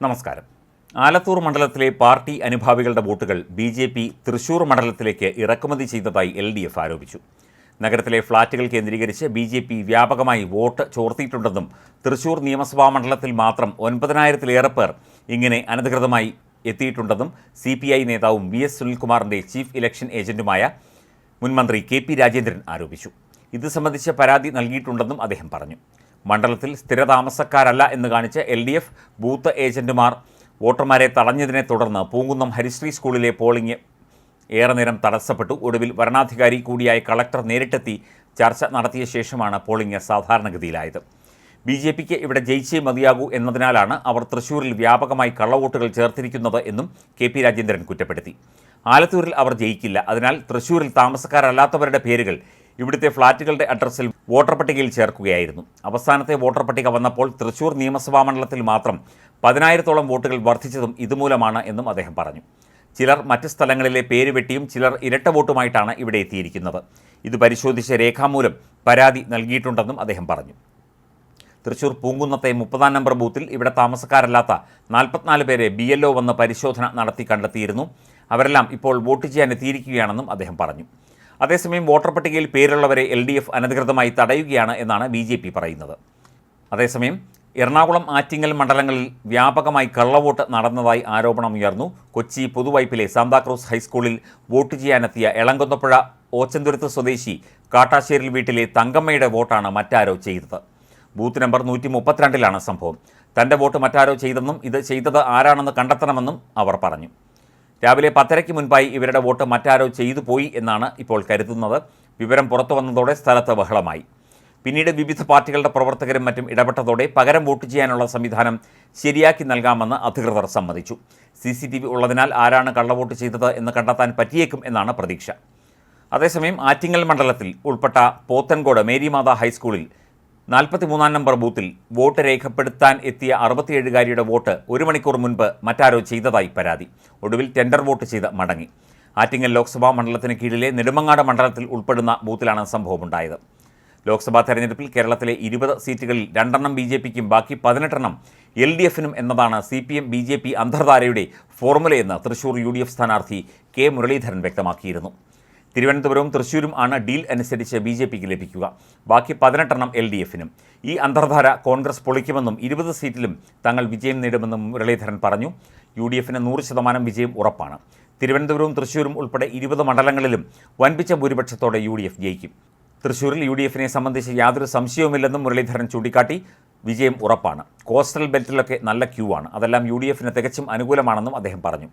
നമസ്കാരം. ആലത്തൂർ മണ്ഡലത്തിലെ പാർട്ടി അനുഭാവികളുടെ വോട്ടുകൾ ബി ജെ പി തൃശൂർ മണ്ഡലത്തിലേക്ക് ഇറക്കുമതി ചെയ്തതായി എൽ ഡി എഫ് ആരോപിച്ചു. നഗരത്തിലെ ഫ്ളാറ്റുകൾ കേന്ദ്രീകരിച്ച് ബി ജെ പി വ്യാപകമായി വോട്ട് ചോർത്തിയിട്ടുണ്ടെന്നും തൃശൂർ നിയമസഭാ മണ്ഡലത്തിൽ മാത്രം ഒൻപതിനായിരത്തിലേറെ പേർ ഇങ്ങനെ അനധികൃതമായി എത്തിയിട്ടുണ്ടെന്നും സി പി ഐ നേതാവും വി എസ് സുനിൽകുമാറിന്റെ ചീഫ് ഇലക്ഷൻ ഏജന്റുമായ മുൻമന്ത്രി കെ പി രാജേന്ദ്രൻ ആരോപിച്ചു. ഇത് സംബന്ധിച്ച് പരാതി നൽകിയിട്ടുണ്ടെന്നും അദ്ദേഹം പറഞ്ഞു. മണ്ഡലത്തിൽ സ്ഥിരതാമസക്കാരല്ല എന്ന് കാണിച്ച് എൽ ഡി എഫ് ബൂത്ത് ഏജന്റുമാർ വോട്ടർമാരെ തടഞ്ഞതിനെ തുടർന്ന് പൂങ്കുന്നം ഹരിശ്രീ സ്കൂളിലെ പോളിംഗ് ഏറെ നേരം തടസ്സപ്പെട്ടു. ഒടുവിൽ വരണാധികാരി കൂടിയായ കളക്ടർ നേരിട്ടെത്തി ചർച്ച നടത്തിയ ശേഷമാണ് പോളിംഗ് സാധാരണഗതിയിലായത്. ബി ജെ പിക്ക് ഇവിടെ ജയിച്ചേ മതിയാകൂ എന്നതിനാലാണ് അവർ തൃശൂരിൽ വ്യാപകമായി കള്ളവോട്ടുകൾ ചേർത്തിരിക്കുന്നത് എന്നും കെ പി രാജേന്ദ്രൻ കുറ്റപ്പെടുത്തി. ആലത്തൂരിൽ അവർ ജയിക്കില്ല. അതിനാൽ തൃശൂരിൽ താമസക്കാരല്ലാത്തവരുടെ പേരുകൾ ഇവിടുത്തെ ഫ്ളാറ്റുകളുടെ അഡ്രസ്സിൽ വോട്ടർ പട്ടികയിൽ ചേർക്കുകയായിരുന്നു. അവസാനത്തെ വോട്ടർ പട്ടിക വന്നപ്പോൾ തൃശൂർ നിയമസഭാ മണ്ഡലത്തിൽ മാത്രം പതിനായിരത്തോളം വോട്ടുകൾ വർദ്ധിച്ചതും ഇതുമൂലമാണ് എന്നും അദ്ദേഹം പറഞ്ഞു. ചിലർ മറ്റ് സ്ഥലങ്ങളിലെ പേര് വെട്ടിയും ചിലർ ഇരട്ട വോട്ടുമായിട്ടാണ് ഇവിടെ എത്തിയിരിക്കുന്നത്. ഇത് പരിശോധിച്ച രേഖാമൂലം പരാതി നൽകിയിട്ടുണ്ടെന്നും അദ്ദേഹം പറഞ്ഞു. തൃശൂർ പൂങ്കുന്നത്തെ മുപ്പതാം നമ്പർ ബൂത്തിൽ ഇവിടെ താമസക്കാരല്ലാത്ത നാൽപ്പത്തിനാല് പേരെ ബി എൽ ഒ വന്ന് പരിശോധന നടത്തി കണ്ടെത്തിയിരുന്നു. അവരെല്ലാം ഇപ്പോൾ വോട്ട് ചെയ്യാൻ എത്തിയിരിക്കുകയാണെന്നും അദ്ദേഹം പറഞ്ഞു. അതേസമയം വോട്ടർ പട്ടികയിൽ പേരുള്ളവരെ എൽ ഡി എഫ് അനധികൃതമായി തടയുകയാണ് എന്നാണ് ബി ജെ പി പറയുന്നത്. അതേസമയം എറണാകുളം ആറ്റിങ്ങൽ മണ്ഡലങ്ങളിൽ വ്യാപകമായി കള്ളവോട്ട് നടന്നതായി ആരോപണം ഉയർന്നു. കൊച്ചി പുതുവൈപ്പിലെ സാന്താക്രൂസ് ഹൈസ്കൂളിൽ വോട്ട് ചെയ്യാനെത്തിയ എളങ്കുന്നപ്പുഴ ഓച്ചന്തുരുത്ത് സ്വദേശി കാട്ടാശ്ശേരിൽ വീട്ടിലെ തങ്കമ്മയുടെ വോട്ടാണ് മറ്റാരോ ചെയ്തത്. ബൂത്ത് നമ്പർ നൂറ്റി മുപ്പത്തിരണ്ടിലാണ് സംഭവം. തന്റെ വോട്ട് മറ്റാരോ ചെയ്തെന്നും ഇത് ചെയ്തത് ആരാണെന്ന് കണ്ടെത്തണമെന്നും അവർ പറഞ്ഞു. രാവിലെ പത്തരയ്ക്ക് മുൻപായി ഇവരുടെ വോട്ട് മറ്റാരോ ചെയ്തു പോയി എന്നാണ് ഇപ്പോൾ കരുതുന്നത്. വിവരം പുറത്തു വന്നതോടെ സ്ഥലത്ത് ബഹളമായി. പിന്നീട് വിവിധ പാർട്ടികളുടെ പ്രവർത്തകരും മറ്റും ഇടപെട്ടതോടെ പകരം വോട്ട് ചെയ്യാനുള്ള സംവിധാനം ശരിയാക്കി നൽകാമെന്ന് അധികൃതർ സമ്മതിച്ചു. സി സി ടി വി ഉള്ളതിനാൽ ആരാണ് കള്ളവോട്ട് ചെയ്തത് എന്ന് കണ്ടെത്താൻ പറ്റിയേക്കും എന്നാണ് പ്രതീക്ഷ. അതേസമയം ആറ്റിങ്ങൽ മണ്ഡലത്തിൽ ഉൾപ്പെട്ട പോത്തൻകോട് മേരിമാത ഹൈസ്കൂളിൽ നാൽപ്പത്തിമൂന്നാം നമ്പർ ബൂത്തിൽ വോട്ട് രേഖപ്പെടുത്താൻ എത്തിയ അറുപത്തിയേഴുകാരിയുടെ വോട്ട് ഒരു മണിക്കൂർ മുൻപ് മറ്റാരോ ചെയ്തതായി പരാതി. ഒടുവിൽ ടെൻഡർ വോട്ട് ചെയ്ത് മടങ്ങി. ആറ്റിങ്ങൽ ലോക്സഭാ മണ്ഡലത്തിന് കീഴിലെ നെടുമങ്ങാട് മണ്ഡലത്തിൽ ഉൾപ്പെടുന്ന ബൂത്തിലാണ് സംഭവമുണ്ടായത്. ലോക്സഭാ തെരഞ്ഞെടുപ്പിൽ കേരളത്തിലെ ഇരുപത് സീറ്റുകളിൽ രണ്ടെണ്ണം ബി ജെ പിക്കും ബാക്കി പതിനെട്ടെണ്ണം എൽ ഡി എഫിനും എന്നതാണ് C P M B J P അന്തർധാരയുടെ ഫോർമുലയെന്ന് തൃശൂർ യു ഡി എഫ് സ്ഥാനാർത്ഥി കെ മുരളീധരൻ വ്യക്തമാക്കിയിരുന്നു. തിരുവനന്തപുരവും തൃശ്ശൂരും ആണ് ഡീൽ അനുസരിച്ച് ബി ജെ പിക്ക് ലഭിക്കുക. ബാക്കി പതിനെട്ടെണ്ണം എൽ ഡി എഫിനും. ഈ അന്തർധാര കോൺഗ്രസ് പൊളിക്കുമെന്നും ഇരുപത് സീറ്റിലും തങ്ങൾ വിജയം നേടുമെന്നും മുരളീധരൻ പറഞ്ഞു. യു ഡി എഫിന് നൂറ് ശതമാനം വിജയം ഉറപ്പാണ്. തിരുവനന്തപുരവും തൃശ്ശൂരും ഉൾപ്പെടെ ഇരുപത് മണ്ഡലങ്ങളിലും വൻപിച്ച ഭൂരിപക്ഷത്തോടെ യു ഡി എഫ് ജയിക്കും. തൃശ്ശൂരിൽ യു ഡി എഫിനെ സംബന്ധിച്ച് യാതൊരു സംശയവുമില്ലെന്നും മുരളീധരൻ ചൂണ്ടിക്കാട്ടി വിജയം ഉറപ്പാണ്. കോസ്റ്റൽ ബെൽറ്റിലൊക്കെ നല്ല ക്യൂ ആണ്. അതെല്ലാം യു ഡി എഫിന് തികച്ചും അനുകൂലമാണെന്നും അദ്ദേഹം പറഞ്ഞു.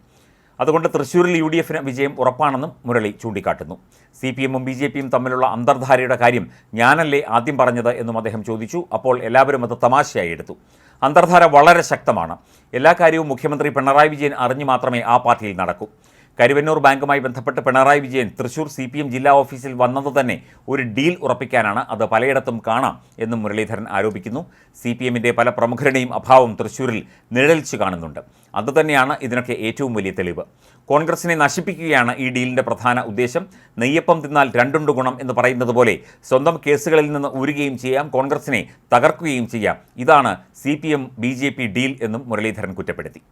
അതുകൊണ്ട് തൃശ്ശൂരിൽ യു ഡി എഫിന് വിജയം ഉറപ്പാണെന്നും മുരളി ചൂണ്ടിക്കാട്ടുന്നു. സി പി എമ്മും ബി ജെ പിയും തമ്മിലുള്ള അന്തർധാരയുടെ കാര്യം ഞാനല്ലേ ആദ്യം പറഞ്ഞത് എന്നും അദ്ദേഹം ചോദിച്ചു. അപ്പോൾ എല്ലാവരും അത് തമാശയായി എടുത്തു. അന്തർധാര വളരെ ശക്തമാണ്. എല്ലാ കാര്യവും മുഖ്യമന്ത്രി പിണറായി വിജയൻ അറിഞ്ഞു മാത്രമേ ആ പാർട്ടിയിൽ നടക്കൂ. കരുവന്നൂർ ബാങ്കുമായി ബന്ധപ്പെട്ട് Pinarayi Vijayan Thrissur C P M ജില്ലാ ഓഫീസിൽ വന്നത് തന്നെ ഒരു ഡീൽ ഉറപ്പിക്കാനാണ്. അത് പലയിടത്തും കാണാം എന്നും മുരളീധരൻ ആരോപിക്കുന്നു. സി പി എമ്മിന്റെ പല പ്രമുഖരുടെയും അഭാവം തൃശൂരിൽ നിഴലിച്ചു കാണുന്നുണ്ട്. അതുതന്നെയാണ് ഇതിനൊക്കെ ഏറ്റവും വലിയ തെളിവ്. കോൺഗ്രസിനെ നശിപ്പിക്കുകയാണ് ഈ ഡീലിന്റെ പ്രധാന ഉദ്ദേശം. നെയ്യപ്പം തിന്നാൽ രണ്ടുണ്ട് ഗുണം എന്ന് പറയുന്നത് പോലെ സ്വന്തം കേസുകളിൽ നിന്ന് ഊരുകയും ചെയ്യാം കോൺഗ്രസിനെ തകർക്കുകയും ചെയ്യാം. ഇതാണ് C P M B J P deal എന്നും മുരളീധരൻ കുറ്റപ്പെടുത്തി.